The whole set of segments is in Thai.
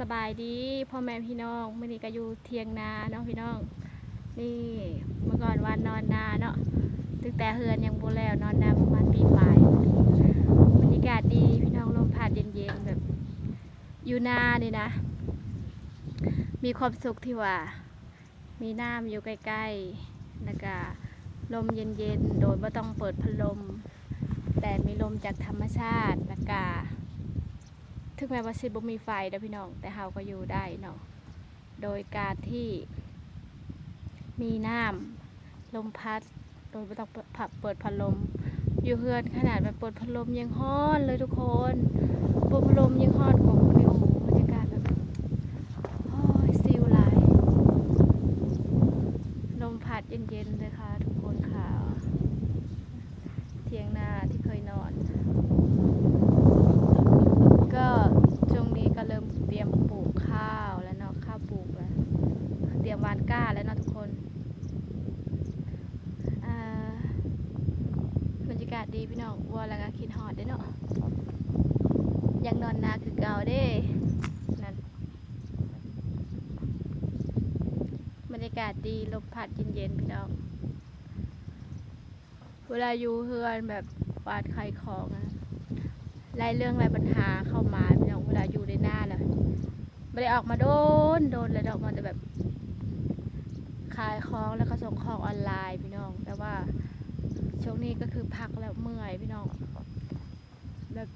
สบายดีพ่อแม่พี่น้องมื่อนี้ก็อยู่เทียงนาเนาะพี่น้อง นี่เมื่อก่อนวันนอนนาเนาะตั้งแต่เฮือนยังโบแล้วนอนนาประมาณปีปลายบรรยากาศดีพี่น้องลมพัดเย็นๆแบบอยู่นาเนี่นะ มีความสุขที่ว่า มีน้ำอยู่ใกล้ๆแล้วก็ลมเย็นๆโดยไม่ต้องเปิดพัดลม แต่มีลมจากธรรมชาติแล้วก็ ถึงแม้ว่าสิบ่มีไฟเด้อพี่น้อง แต่เฮาก็อยู่ได้เนาะ โดยการที่มีน้ำลมพัด โดยไม่ต้องเปิดผับเปิดพัดลม อยู่เฮือนขนาดแบบเปิดพัดลมยังฮ้อนเลยทุกคนเปิดพัดลมยังฮ้อนกว่าคนในโอ้โหบรรยากาศแบบโอ้ยซิลหลายลมพัดเย็นๆเลยค่ะ ทุกคนค่ะ เทียงนาที่เคยนอน ก็ช่วงนี้ก็เริ่มเตรียมปลูกข้าวแล้วเนาะข้าวปลูกแล้ว เตรียมหวาน ก้าแล้วนะทุกคนอ่าบรรยากาศดีพี่น้องวัวแล้วก็คิดฮอดได้เนาะอยากนอนนาคือเก่าเด้นั่นบรรยากาศดีลมพัดเย็นๆพี่น้องเวลาอยู่เฮือนแบบวาดไข่ของอะไล่เรื่องไล่ปัญหาเข้ามาพี่น้องเวลาอยู่ในหน้าเลยไม่ได้ออกมาโดนโดนเลยดอกมันจะแบบ ขายของแล้วก็ส่งของออนไลน์พี่น้อง แต่ว่าช่วงนี้ก็คือพักแล้วเมื่อยพี่น้องแบบ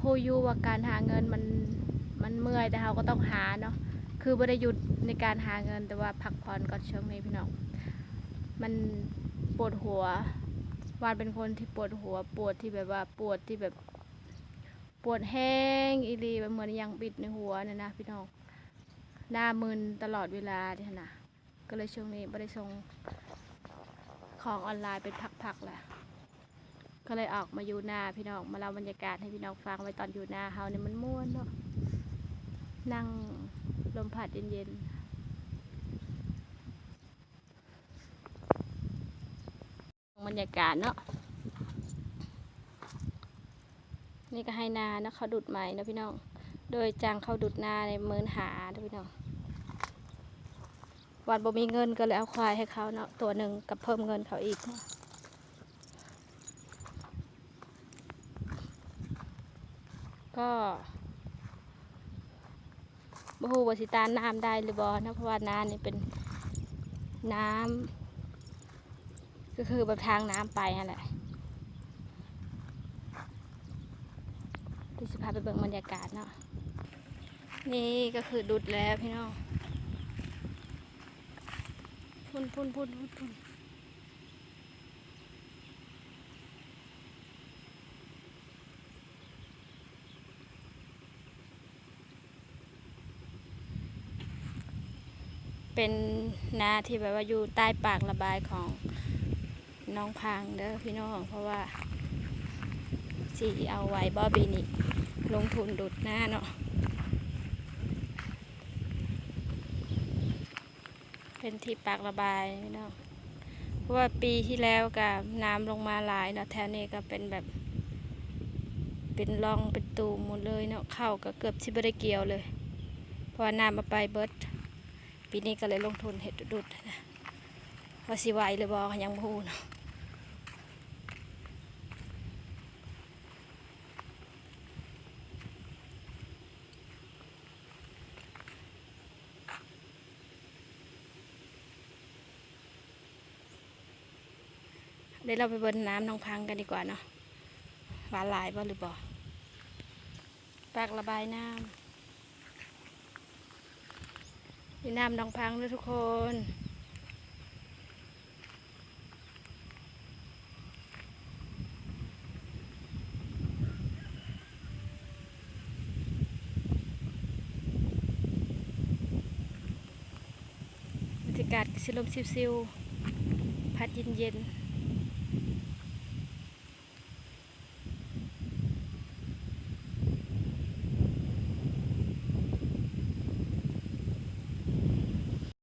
พูยูว่าการหาเงินมันมันเมื่อยแต่เราก็ต้องหาเนาะคือไม่ได้หยุดในการหาเงินแต่ว่าพักผ่อนก่อนช่วงนี้พี่น้องมันปวดหัววานเป็นคนที่ปวดหัวปวดที่แบบว่าปวดที่แบบปวดแห้งอีหลีแบบเหมือนยังบิดในหัวเนี่ยนะพี่น้อง หน้ามึนตลอดเวลาเนี่ยนะก็เลยช่วงนี้ไม่ได้ส่งของออนไลน์เป็นพักๆแหละก็เลยออกมาอยู่หน้าพี่น้องมาเล่าบรรยากาศให้พี่น้องฟังไว้ตอนอยู่หน้าเฮาเนี่ยมันม่วนเนาะนั่งลมพัดเย็นๆบรรยากาศเนาะ นี่ก็ให้นานะเขาดุดใหม่นะพี่น้อง โดยจ้างเขาดุดนาในเมินหานะพี่น้อง วันบ่มีเงินก็เลยเอาควายให้เขาเนาะตัวหนึ่งกับเพิ่มเงินเขาอีกก็บ่ฮู้ว่าสิตานน้ำได้หรือบ่นะเพราะว่าน้ำนี่เป็นน้ำก็คือแบบทางน้ำไปนั่นแหละที่สิพาไปเบิ่งบรรยากาศเนาะนี่ก็คือดุดแล้วพี่น้อง นพุ่นพุ่นพุ่นพุ่นเป็นนาที่แบบว่าอยู่ใต้ปากระบายของน้องพังเด้อพี่น้องเพราะว่าสีเอาไว้บอบีนี่ลงทุนดุดหน้าเนาะ เป็นที่ปากระบายเนาะเพราะว่าปีที่แล้วกับน้ำลงมาหลายเนาะแถวนี้ก็เป็นแบบ เป็นร่องเป็นตูมหมดเลยเนาะเข้าก็เกือบชิบได้เกี่ยวเลย เพราะว่าน้ำมาไปเบิดปีนี้ก็เลยลงทุนเห็ดดุดนะเพราสิไหวหรือบอกยังพูเนาะ เดี๋ยวเราไปเบินน้ำน้องพังกันดีกว่าเนาะหวานหลายบ่หรือบ่ปากระบายน้ำนี่น้ำน้องพังด้วยทุกคนบรรยากาศสิลมซิวๆพัดเย็นๆ